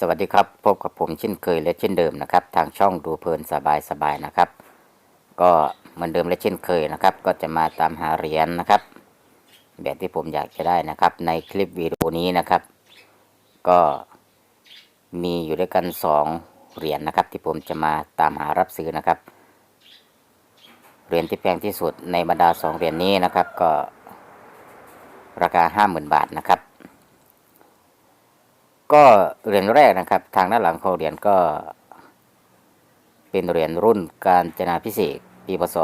สวัสดีครับพบกับผมเช่นเคยและเช่นเดิมนะครับ ทางช่องดูเพลินสบายสบายนะครับ ก็เหมือนเดิมและเช่นเคยนะครับ ก็จะมาตามหาเหรียญนะครับ แบบที่ผมอยากจะได้นะครับ ในคลิปวิดีโอนี้นะครับ ก็มีอยู่ด้วยกันสองเหรียญนะครับ ที่ผมจะมาตามหารับซื้อนะครับเหรียญที่แพงที่สุดในบรรดาสองเหรียญนี้นะครับ ก็ราคาห้าหมื่นบาทนะครับ ก็เหรียญแรกนะครับ ทางด้านหลังของเหรียญก็ เป็นเหรียญรุ่นการจนาพิเศษปีพศ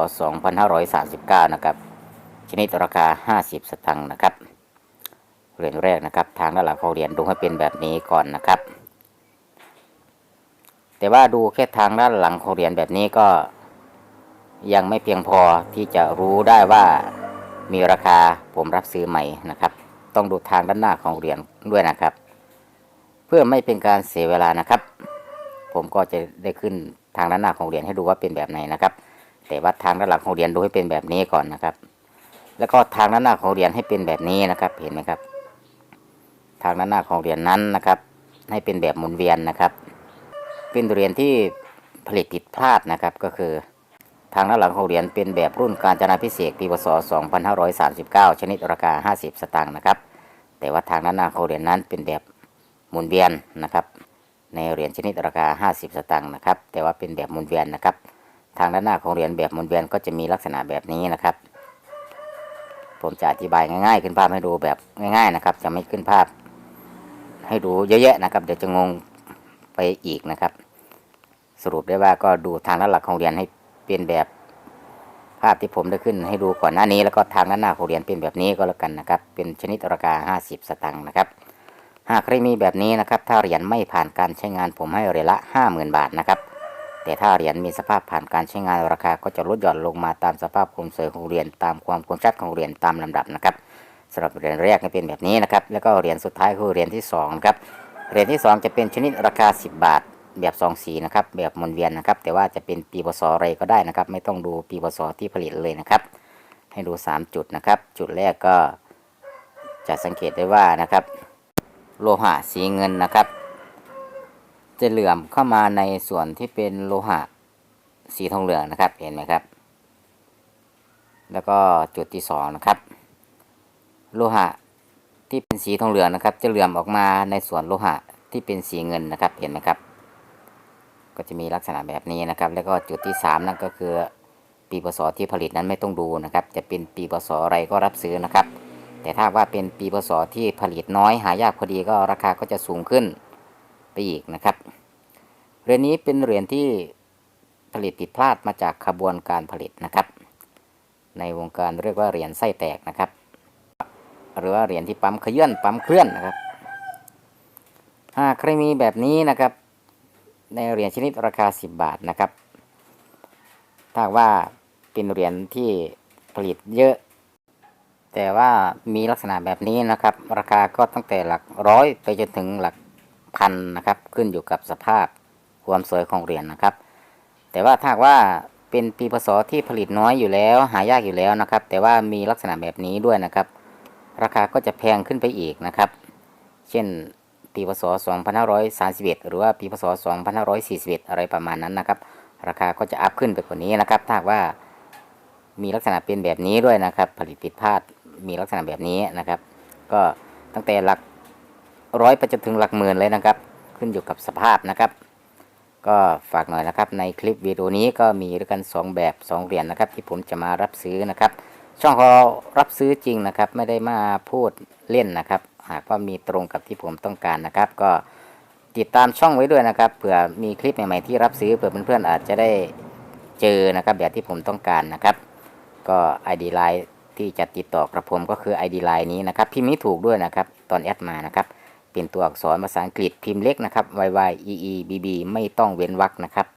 2539 นะครับ ชนิดราคา 50 สตังค์นะครับ เหรียญแรกนะครับ ทางด้านหลังของเหรียญดูให้เป็นแบบนี้ก่อนนะครับ แต่ว่าดูแค่ทางด้านหลังของเหรียญแบบนี้ก็ยังไม่เพียงพอที่จะรู้ได้ว่ามีราคาผมรับซื้อไหม่นะครับ ต้องดูทางด้านหน้าของเหรียญด้วยนะครับ พื่อไม่เป็นการเสียเวลานะครับ ผมก็จะได้ขึ้นทางด้านหน้าของเหรียญให้ดูว่าเป็นแบบไหนนะครับ แต่ว่าทางด้านหลังของเหรียญดูให้เป็นแบบนี้ก่อนนะครับ แล้วก็ทางด้านหน้าของเหรียญให้เป็นแบบนี้นะครับ เห็นไหมครับ ทางด้านหน้าของเหรียญนั้นนะครับ ให้เป็นแบบหมุนเวียนนะครับ เป็นเหรียญที่ผลิตผิดพลาดนะครับ ก็คือ ทางด้านหลังของเหรียญเป็นแบบรุ่นการจนาพิเศษปีพศ 2539 ชนิดราคา 50 สตางค์นะครับ แต่ว่าทางด้านหน้าของเหรียญนั้นเป็นแบบ หมุนเวียนนะครับ ในเหรียญชนิดราคา 50 สตางค์นะครับ แต่ว่าเป็นแบบหมุนเวียนนะครับ ทางด้านหน้าของเหรียญแบบหมุนเวียนก็จะมีลักษณะแบบนี้นะครับ ผมจะอธิบายง่ายๆ ขึ้นภาพให้ดูแบบง่ายๆนะครับ จะไม่ขึ้นภาพ ให้ดูเยอะแยะนะครับ เดี๋ยวจะงงไปอีกนะครับ สรุปได้ว่าก็ดูทางด้านหลักของเหรียญให้เป็นแบบภาพที่ผมได้ขึ้นให้ดูก่อนหน้านี้แล้วก็ทางด้านหน้าของเหรียญเป็นแบบนี้ก็แล้วกันนะครับ เป็นชนิดราคา 50 สตางค์นะครับ หากใครมีแบบนี้นะครับ ถ้าเหรียญไม่ผ่านการใช้งานผมให้เหรียญละ 50,000 บาทนะครับ แต่ถ้าเหรียญมีสภาพผ่านการใช้งานราคาก็จะลดหย่อนลงมาตามสภาพความสวยของเหรียญตามความคมชัดของเหรียญตามลำดับนะครับสำหรับเหรียญแรกนี่เป็นแบบนี้นะครับ แล้วก็เหรียญสุดท้ายคือเหรียญที่สองนะครับ เหรียญที่สองจะเป็นชนิดราคา 10 บาท แบบซองสีนะครับ แบบหมุนเวียนนะครับ แต่ว่าจะเป็นปีพศอะไรก็ได้นะครับ ไม่ต้องดูปีพศที่ผลิตเลยนะครับ ให้ดู 3 จุดนะครับ จุดแรกก็จะสังเกตได้ว่านะครับ โลหะสีเงินนะครับ จะเหลื่อมเข้ามาในส่วนที่เป็นโลหะสีทองเหลืองนะครับเห็นไหมครับ แล้วก็จุดที่สองนะครับ โลหะที่เป็นสีทองเหลืองนะครับ จะเหลื่อมออกมาในส่วนโลหะที่เป็นสีเงินนะครับเห็นไหมครับ ก็จะมีลักษณะแบบนี้นะครับ แล้วก็จุดที่สามนั่นก็คือปีพศที่ผลิตนั้นไม่ต้องดูนะครับ จะเป็นปีพศอะไรก็รับซื้อนะครับ แต่ถ้าว่าเป็นปีพศที่ผลิตน้อยหายากพอดีก็ราคาก็จะสูงขึ้นไปอีกนะครับ เหรียญนี้เป็นเหรียญที่ผลิตผิดพลาดมาจากขบวนการผลิตนะครับ ในวงการเรียกว่าเหรียญไส้แตกนะครับ หรือว่าเหรียญที่ปั๊มขยื่นปั๊มเคลื่อนนะครับหากใครมีแบบนี้นะครับ ในเหรียญชนิดราคา 10 บาทนะครับ ถ้าว่าเป็นเหรียญที่ผลิตเยอะ แต่ว่ามีลักษณะแบบนี้นะครับ ราคาก็ตั้งแต่หลักร้อยไปจนถึงหลักพันนะครับ ขึ้นอยู่กับสภาพความสวยของเหรียญนะครับ แต่ว่าถ้าว่าเป็นปีพศที่ผลิตน้อยอยู่แล้ว หายากอยู่แล้วนะครับ แต่ว่ามีลักษณะแบบนี้ด้วยนะครับ ราคาก็จะแพงขึ้นไปอีกนะครับ เช่นปีพศ 2531 หรือว่าปีพศ 2541 อะไรประมาณนั้นนะครับ ราคาก็จะอัพขึ้นไปกว่านี้นะครับ ถ้าว่ามีลักษณะเป็นแบบนี้ด้วยนะครับ ผลิตผิดพลาด มีลักษณะแบบนี้นะครับ ก็ตั้งแต่หลักร้อยไปจนถึงหลักหมื่นเลยนะครับ ขึ้นอยู่กับสภาพนะครับ ก็ฝากหน่อยนะครับ ในคลิปวิดีโอนี้ก็มีด้วยกัน 2 แบบ 2 เหรียญนะครับ ที่ผมจะมารับซื้อนะครับ ช่องเรารับซื้อจริงนะครับ ไม่ได้มาพูดเล่นนะครับ หากว่ามีตรงกับที่ผมต้องการนะครับ ก็ติดตามช่องไว้ด้วยนะครับเผื่อมีคลิปใหม่ๆที่รับซื้อเผื่อเพื่อนๆอาจจะได้เจอนะครับแบบที่ผมต้องการนะครับ ก็ ID Line ที่จะติดต่อกับผมก็คือ ID Line นี้นะครับ พิมพ์นี้ถูกด้วยนะครับ ตอนแอดมานะครับ เป็นตัวอักษรภาษาอังกฤษพิมพ์เล็กนะครับ y y e e b b ไม่ต้องเว้นวรรคนะครับ